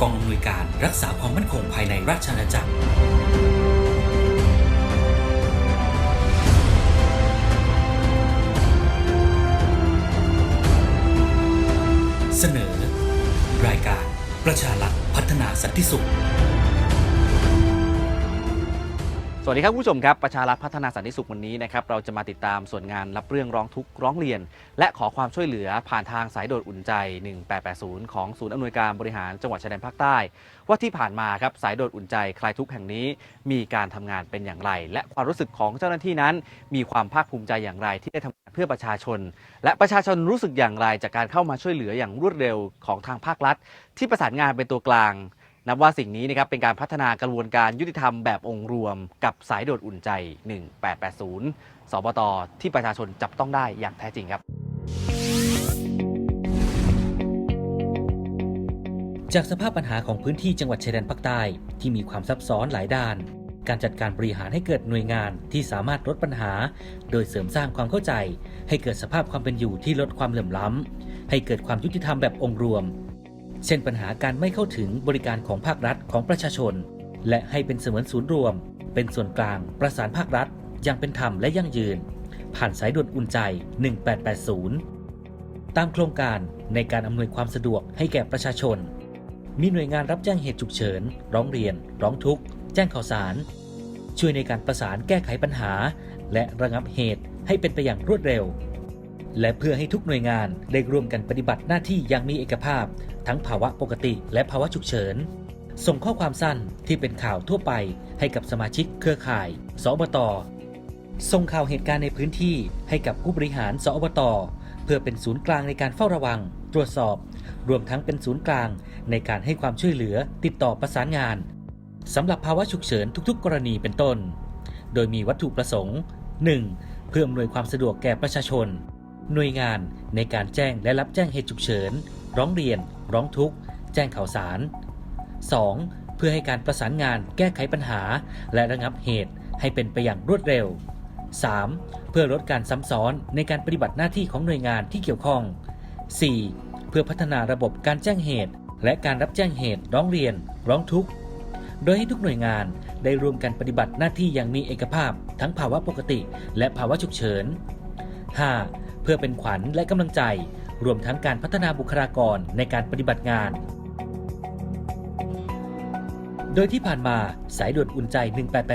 กองอำนวยการรักษาความมั่นคงภายในราชอาณาจักร เสนอ รายการประชารัฐพัฒนาสันติสุข สวัสดีครับผู้ชมครับประชารัฐพัฒนาสันติสุขวันนี้นะครับเราจะมาติดตามส่วนงานรับเรื่องร้องทุกข์ร้องเรียน และขอความช่วยเหลือผ่านทางสายโดดอุ่นใจ 1880 ของศูนย์อำนวยการบริหารจังหวัดชายแดนภาคใต้ ว่าที่ผ่านมาครับสายโดดอุ่นใจคลายทุกข์แห่งนี้ มีการทำงานเป็นอย่างไร และความรู้สึกของเจ้าหน้าที่นั้น มีความภาคภูมิใจอย่างไรที่ได้ทำงานเพื่อประชาชน และประชาชนรู้สึกอย่างไรจากการเข้ามาช่วยเหลืออย่างรวดเร็วของทางภาครัฐ ที่ประสานงานเป็นตัวกลาง นับว่าสิ่งนี้นะครับเป็นการพัฒนากระบวนการยุติธรรมแบบองค์รวม กับสายโดดอุ่นใจ 1880 สบตที่ประชาชนจับต้องได้อย่างแท้จริงครับ จากสภาพปัญหาของพื้นที่จังหวัดชายแดนภาคใต้ที่มีความซับซ้อนหลายด้าน การจัดการบริหารให้เกิดหน่วยงานที่สามารถลดปัญหา โดยเสริมสร้างความเข้าใจ ให้เกิดสภาพความเป็นอยู่ที่ลดความเหลื่อมล้ำให้เกิดความยุติธรรมแบบองค์รวม เช่นปัญหาการไม่เข้าถึงบริการของภาครัฐของประชาชน และให้เป็นเสมือนศูนย์รวม เป็นส่วนกลางประสานภาครัฐอย่างเป็นธรรมและยั่งยืน ผ่านสายด่วนอุ่นใจ 1880 ตามโครงการในการอำนวยความสะดวกให้แก่ประชาชน มีหน่วยงานรับแจ้งเหตุฉุกเฉิน ร้องเรียน ร้องทุกข์ แจ้งข่าวสาร ช่วยในการประสานแก้ไขปัญหา และระงับเหตุให้เป็นไปอย่างรวดเร็ว และเพื่อให้ทุกหน่วยงานได้ร่วมกันปฏิบัติหน้าที่อย่างมีเอกภาพ ทั้งภาวะปกติและภาวะฉุกเฉิน ส่งข้อความสั้นที่เป็นข่าวทั่วไปให้กับสมาชิกเครือข่าย สอบต ส่งข่าวเหตุการณ์ในพื้นที่ให้กับผู้บริหารสอบต เพื่อเป็นศูนย์กลางในการเฝ้าระวัง ตรวจสอบ รวมทั้งเป็นศูนย์กลางในการให้ความช่วยเหลือติดต่อประสานงานสำหรับภาวะฉุกเฉินทุกๆ กรณีเป็นต้น โดยมีวัตถุประสงค์ 1. เพื่ออำนวยความสะดวกแก่ประชาชน หน่วยงานในการแจ้งและรับแจ้งเหตุฉุกเฉิน ร้องเรียน ร้องทุกข์ แจ้งข่าวสาร 2. เพื่อให้การประสานงานแก้ไขปัญหา และระงับเหตุให้เป็นไปอย่างรวดเร็ว 3. เพื่อลดการซ้ำซ้อนในการปฏิบัติหน้าที่ของหน่วยงานที่เกี่ยวข้อง 4. เพื่อพัฒนาระบบการแจ้งเหตุ และการรับแจ้งเหตุร้องเรียน ร้องทุกข์ โดยให้ทุกหน่วยงานได้ร่วมกันปฏิบัติหน้าที่อย่างมีเอกภาพ ทั้งภาวะปกติ และภาวะฉุกเฉิน 5. เพื่อเป็นขวัญและกำลังใจ รวมทั้งการพัฒนาบุคลากรในการปฏิบัติงาน โดยที่ผ่านมาสายด่วนอุ่นใจ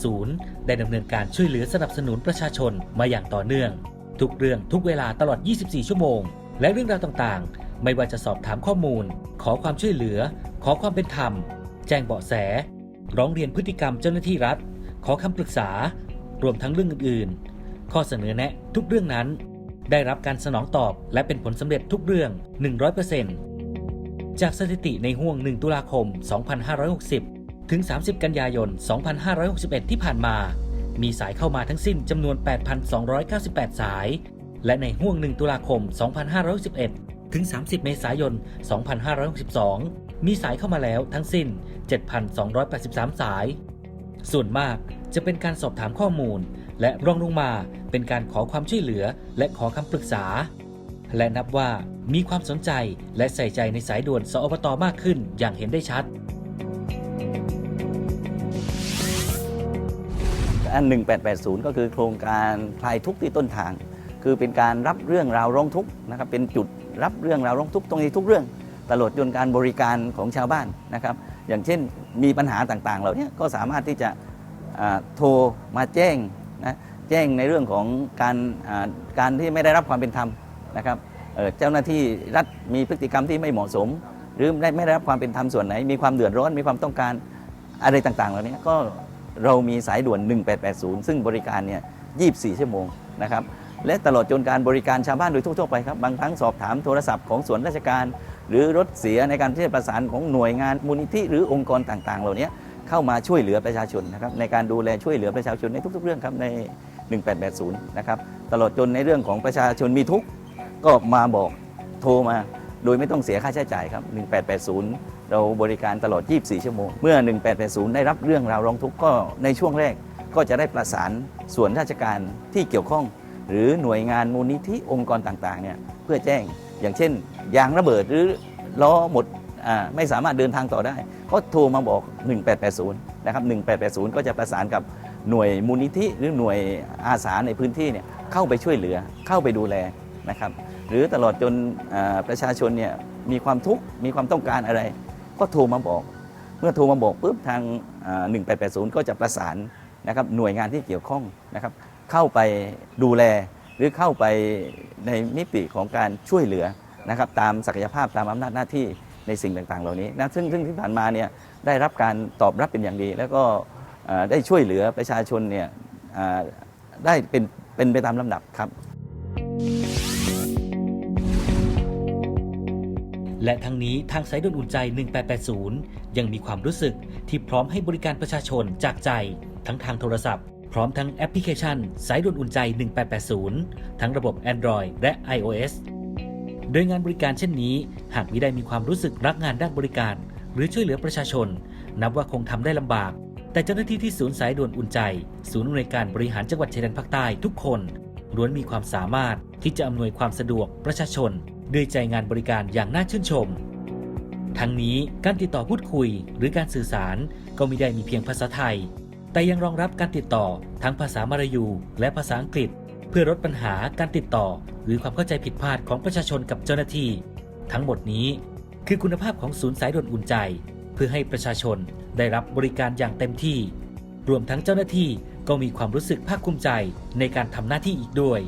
1880 ได้ดำเนินการช่วยเหลือสนับสนุนประชาชนมาอย่างต่อเนื่อง ทุกเรื่องทุกเวลาตลอด 24 ชั่วโมง และเรื่องราวต่างๆ ไม่ว่าจะสอบถามข้อมูล ขอความช่วยเหลือ ขอความเป็นธรรม แจ้งเบาะแส ร้องเรียนพฤติกรรมเจ้าหน้าที่รัฐ ขอคำปรึกษา รวมทั้งเรื่องอื่นๆ ข้อเสนอแนะทุกเรื่องนั้น ได้รับการสนองตอบและเป็นผลสำเร็จทุกเรื่อง 100%จากสถิติในห่วง 1 ตุลาคม 2560 ถึง 30 กันยายน 2561 ที่ผ่านมา มีสายเข้ามาทั้งสิ้นจำนวน 8,298 สาย และในห่วง 1 ตุลาคม 2561 ถึง 30 เมษายน 2562 มีสายเข้ามาแล้วทั้งสิ้น 7,283 สาย ส่วนมากจะเป็นการสอบถามข้อมูล และรองลงมาเป็นการขอความช่วยเหลือและขอคำปรึกษา และนับว่ามีความสนใจและใส่ใจในสายด่วนสอบตมากขึ้นอย่างเห็นได้ชัดอัน1880 ก็คือโครงการคลายทุกข์ที่ต้นทาง คือเป็นการรับเรื่องราวร้องทุกข์นะครับเป็นจุดรับเรื่องราวร้องทุกข์ตรงนี้ทุกเรื่อง ตลอดจนการบริการของชาวบ้านนะครับ อย่างเช่นมีปัญหาต่างๆ เหล่านี้ก็สามารถที่จะโทรมาแจ้ง นะแจ้งในเรื่องของการการที่ไม่ได้รับความเป็นธรรมนะครับเจ้าหน้าที่รัฐมีพฤติกรรมที่ไม่เหมาะสม หรือได้ไม่ได้รับความเป็นธรรมส่วนไหน มีความเดือดร้อนมีความต้องการอะไรต่างๆ เหล่านี้ก็เรามีสายด่วน 1880 ซึ่งบริการเนี่ย 24 ชั่วโมงนะครับและตลอดจนการบริการชาวบ้านโดยทั่วๆไปครับ บางครั้งสอบถามโทรศัพท์ของส่วนราชการ หรือรถเสียในการที่จะประสานของหน่วยงานมูลนิธิหรือองค์กรต่างๆ เหล่านี้ เข้ามาช่วยเหลือประชาชนนะครับในการดูแลช่วยเหลือประชาชนในทุก ๆ เรื่องครับใน 1880 นะครับตลอดจนในเรื่องของประชาชนมีทุกข์ก็มาบอกโทรมาโดยไม่ต้องเสียค่าใช้จ่ายครับ 1880 เราบริการตลอด 24 ชั่วโมง เมื่อ 1880 ได้รับเรื่องราวร้องทุกข์ก็ในช่วงแรกก็จะได้ประสานส่วนราชการที่เกี่ยวข้อง หรือหน่วยงานมูลนิธิองค์กรต่างๆเนี่ยเพื่อแจ้งอย่างเช่น ยางระเบิดหรือล้อหมดอไม่สามารถเดินทางต่อได้ ก็โทรมาบอก 1880 นะครับ 1880 ก็จะประสานกับหน่วยมูลนิธิหรือหน่วยอาสาในพื้นที่เนี่ยเข้าไปช่วยเหลือเข้าไปดูแลนะครับหรือตลอดจนประชาชนเนี่ยมีความทุกข์มีความต้องการอะไร ก็โทรมาบอก เมื่อโทรมาบอกปุ๊บทาง 1880 ก็จะประสานนะครับหน่วยงานที่เกี่ยวข้องนะครับเข้าไปดูแลหรือเข้าไปในมิติของการช่วยเหลือนะครับตามศักยภาพตามอำนาจหน้าที่ ในสิ่งต่างๆ เหล่านี้นะซึ่งซึ่งที่ผ่านมาเนี่ยได้รับการตอบรับเป็นอย่างดี แล้วก็ได้ช่วยเหลือประชาชนเนี่ยได้เป็นเป็นไปตามลำดับครับ และทั้งนี้ทางสายด่วนอุ่นใจ 1880 ยังมีความรู้สึกที่พร้อมให้บริการประชาชนจากใจทั้งทางโทรศัพท์ พร้อมทั้งแอปพลิเคชัน สายด่วนอุ่นใจ 1880 ทั้งระบบ Android และ iOS โดยงานบริการเช่นนี้ หากมิได้มีความรู้สึกรักงานด้านบริการ หรือช่วยเหลือประชาชน นับว่าคงทำได้ลำบาก แต่เจ้าหน้าที่ที่ศูนย์สายด่วนอุ่นใจ ศูนย์อำนวยการบริหารจังหวัดชายแดนภาคใต้ทุกคนล้วนมีความสามารถที่จะอำนวยความสะดวกประชาชนด้วยใจงานบริการอย่างน่าชื่นชม ทั้งนี้การติดต่อพูดคุยหรือการสื่อสารก็ไม่ได้มีเพียงภาษาไทย แต่ยังรองรับการติดต่อทั้งภาษามลายูและภาษาอังกฤษ เพื่อลดปัญหาการติดต่อ หรือความเข้าใจผิดพลาดของประชาชนกับเจ้าหน้าที่ ทั้งหมดนี้คือคุณภาพของศูนย์สายด่วนอุ่นใจ เพื่อให้ประชาชนได้รับบริการอย่างเต็มที่ รวมทั้งเจ้าหน้าที่ก็มีความรู้สึกภาคภูมิใจในการทำหน้าที่อีกด้วย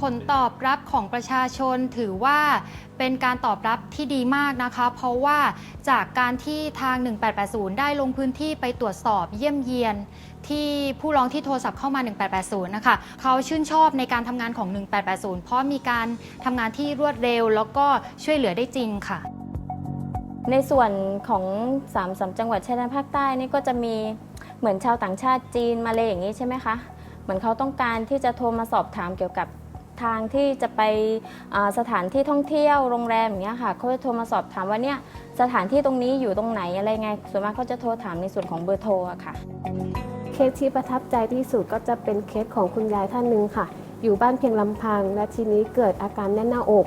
ผลตอบรับของประชาชนถือว่าเป็นการตอบรับที่ดีมากนะคะ เพราะว่าจากการที่ทาง 1880 ได้ลงพื้นที่ไปตรวจสอบเยี่ยมเยียน ที่ผู้ร้องที่โทรศัพท์เข้ามา 1880 นะคะเขาชื่นชอบในการทำงานของ 1880 เพราะมีการทำงานที่รวดเร็ว แล้วก็ช่วยเหลือได้จริงค่ะ ในส่วนของสามสามจังหวัดชายแดนภาคใต้นี่ก็จะมีเหมือนชาวต่างชาติจีนมาเลยอย่างนี้ใช่ไหมคะ เหมือนเขาต้องการที่จะโทรมาสอบถามเกี่ยวกับ ทางที่จะไปสถานที่ท่องเที่ยวโรงแรมอย่างเงี้ยค่ะเขาจะโทรมาสอบถามว่าเนี่ยสถานที่ตรงนี้อยู่ตรงไหนอะไรไง ส่วนมากเขาจะโทรถามในส่วนของเบอร์โทรอะค่ะ เคสที่ประทับใจที่สุดก็จะเป็นเคสของคุณยายท่านหนึ่งค่ะ อยู่บ้านเพียงลำพัง และทีนี้เกิดอาการแน่นหน้าอก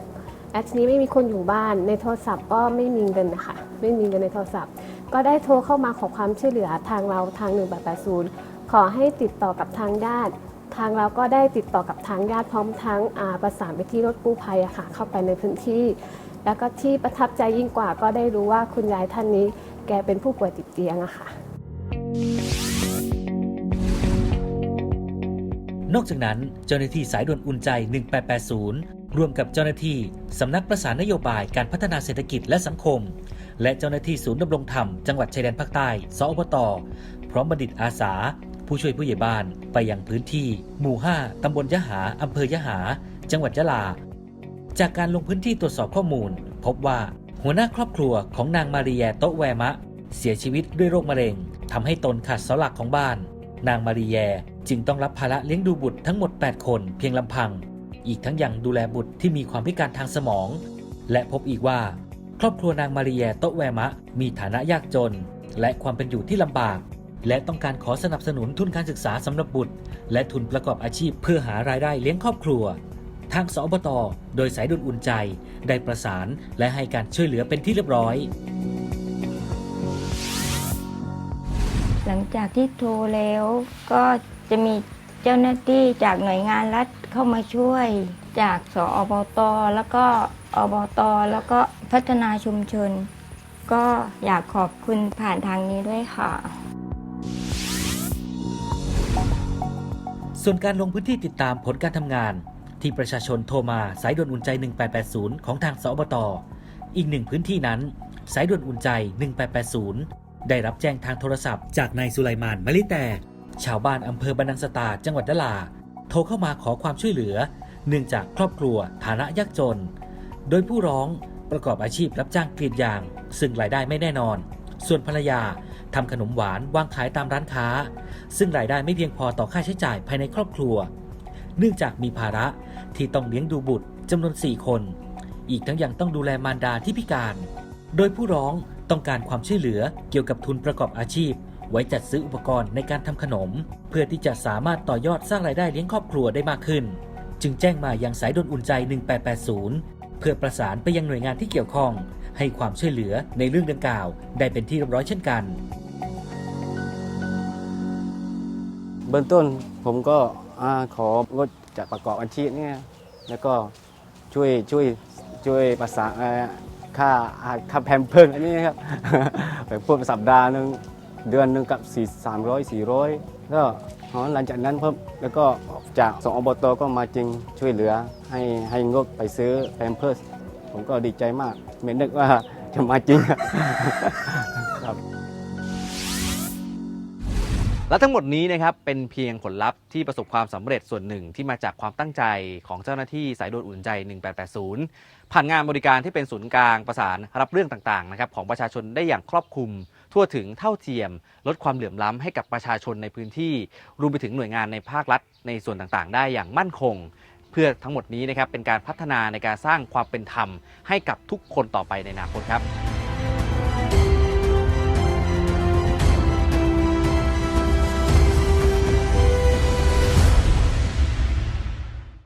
และทีนี้ไม่มีคนอยู่บ้าน ในโทรศัพท์ก็ไม่มีเงินนะคะไม่มีเงินในโทรศัพท์ ก็ได้โทรเข้ามาขอความช่วยเหลือทางเราทาง 1880ขอให้ติดต่อกับทางญาติ ทางเราก็ได้ติดต่อกับทางญาติพร้อมทั้งประสานไปที่รถกู้ภัยอะค่ะเข้าไปในพื้นที่ แล้วก็ที่ประทับใจยิ่งกว่าก็ได้รู้ว่าคุณยายท่านนี้ แกเป็นผู้ป่วยติดเตียงอะค่ะ นอกจากนั้นเจ้าหน้าที่สายด่วนอุ่นใจ 1880 ร่วมกับเจ้าหน้าที่สำนักประสานนโยบายการพัฒนาเศรษฐกิจและสังคม และเจ้าหน้าที่ศูนย์ดำรงธรรมจังหวัดชายแดนภาคใต้ สอปตพร้อมบัณฑิตอาสา ผู้ช่วยผู้ใหญ่บ้านไปยังพื้นที่ หมู่ 5 ตำบลยะหา อำเภอยะหา จังหวัดยะลา จากการลงพื้นที่ตรวจสอบข้อมูล พบว่าหัวหน้าครอบครัวของนางมารีแยโตแวมะ เสียชีวิตด้วยโรคมะเร็งทำให้ตนขาดเสาหลักของบ้าน นางมารีแยจึงต้องรับภาระเลี้ยงดูบุตรทั้งหมด 8 คนเพียงลำพัง อีกทั้งยังดูแลบุตรที่มีความพิการทางสมอง และพบอีกว่า ครอบครัวนางมารีแยโตแวมะ มีฐานะยากจน และความเป็นอยู่ที่ลำบาก และต้องการขอสนับสนุนทุนการศึกษาสำหรับบุตร และทุนประกอบอาชีพเพื่อหารายได้เลี้ยงครอบครัว ทางสอบต โดยสายด่วนอุ่นใจ ได้ประสานและให้การช่วยเหลือเป็นที่เรียบร้อย หลังจากที่โทรแล้วก็จะมีเจ้าหน้าที่จากหน่วยงานรัฐเข้ามาช่วย จากสอบต แล้วก็อบต แล้วก็พัฒนาชุมชน ก็อยากขอบคุณผ่านทางนี้ด้วยค่ะ ส่วนการลงพื้นที่ติดตามผลการทำงาน ที่ประชาชนโทรมาสายด่วนอุ่นใจ 1880 ของทางสอบตอีกหนึ่งพื้นที่นั้น สายด่วนอุ่นใจ 1880 ได้รับแจ้งทางโทรศัพท์จากนายสุไลมานมะลิแตกชาวบ้านอำเภอบันนังสตาจังหวัดยะลา โทรเข้ามาขอความช่วยเหลือ เนื่องจากครอบครัวฐานะยากจน โดยผู้ร้องประกอบอาชีพรับจ้างกรีดยาง ซึ่งรายได้ไม่แน่นอน ส่วนภรรยา ทำขนมหวานวางขายตามร้านค้า ซึ่งรายได้ไม่เพียงพอต่อค่าใช้จ่ายภายในครอบครัว เนื่องจากมีภาระที่ต้องเลี้ยงดูบุตรจำนวน 4 คน อีกทั้งยังต้องดูแลมารดาที่พิการ โดยผู้ร้องต้องการความช่วยเหลือเกี่ยวกับทุนประกอบอาชีพ ไว้จัดซื้ออุปกรณ์ในการทำขนม เพื่อที่จะสามารถต่อยอดสร้างรายได้เลี้ยงครอบครัวได้มากขึ้น จึงแจ้งมายังสายด่วนอุ่นใจ 1880 เพื่อประสานไปยังหน่วยงานที่เกี่ยวข้องให้ความช่วยเหลือในเรื่องดังกล่าว ได้เป็นที่เรียบร้อยเช่นกัน เบื้องต้นผมก็ของดจากประกอบอาชีพเนี่ยแล้วก็ช่วยช่วยช่วยประสานค่าค่าแพมเพิร์สอันนี้ครับไปพูดสัปดาห์หนึ่งเดือนหนึ่งกับสี่สามร้อยสี่ร้อยก็หลังจากนั้นเพิ่มแล้วก็จากสองอบตก็มาจริงช่วยเหลือ ให้ให้งบไปซื้อแพมเพิร์สผมก็ดีใจมาก ไม่นึกว่าจะมาจริงครับ และทั้งหมดนี้นะครับเป็นเพียงผลลัพธ์ที่ประสบความสำเร็จส่วนหนึ่งที่มาจากความตั้งใจของเจ้าหน้าที่สายด่วนอุ่นใจ 1880 ผ่านงานบริการที่เป็นศูนย์กลางประสานรับเรื่องต่างๆนะครับของประชาชนได้อย่างครอบคลุม ทั่วถึงเท่าเทียม ลดความเหลื่อมล้ำให้กับประชาชนในพื้นที่รวมไปถึงหน่วยงานในภาครัฐ ในส่วนต่างๆ ได้อย่างมั่นคง เพื่อทั้งหมดนี้นะครับเป็นการพัฒนาในการสร้างความเป็นธรรม ให้กับทุกคนต่อไปในอนาคตครับ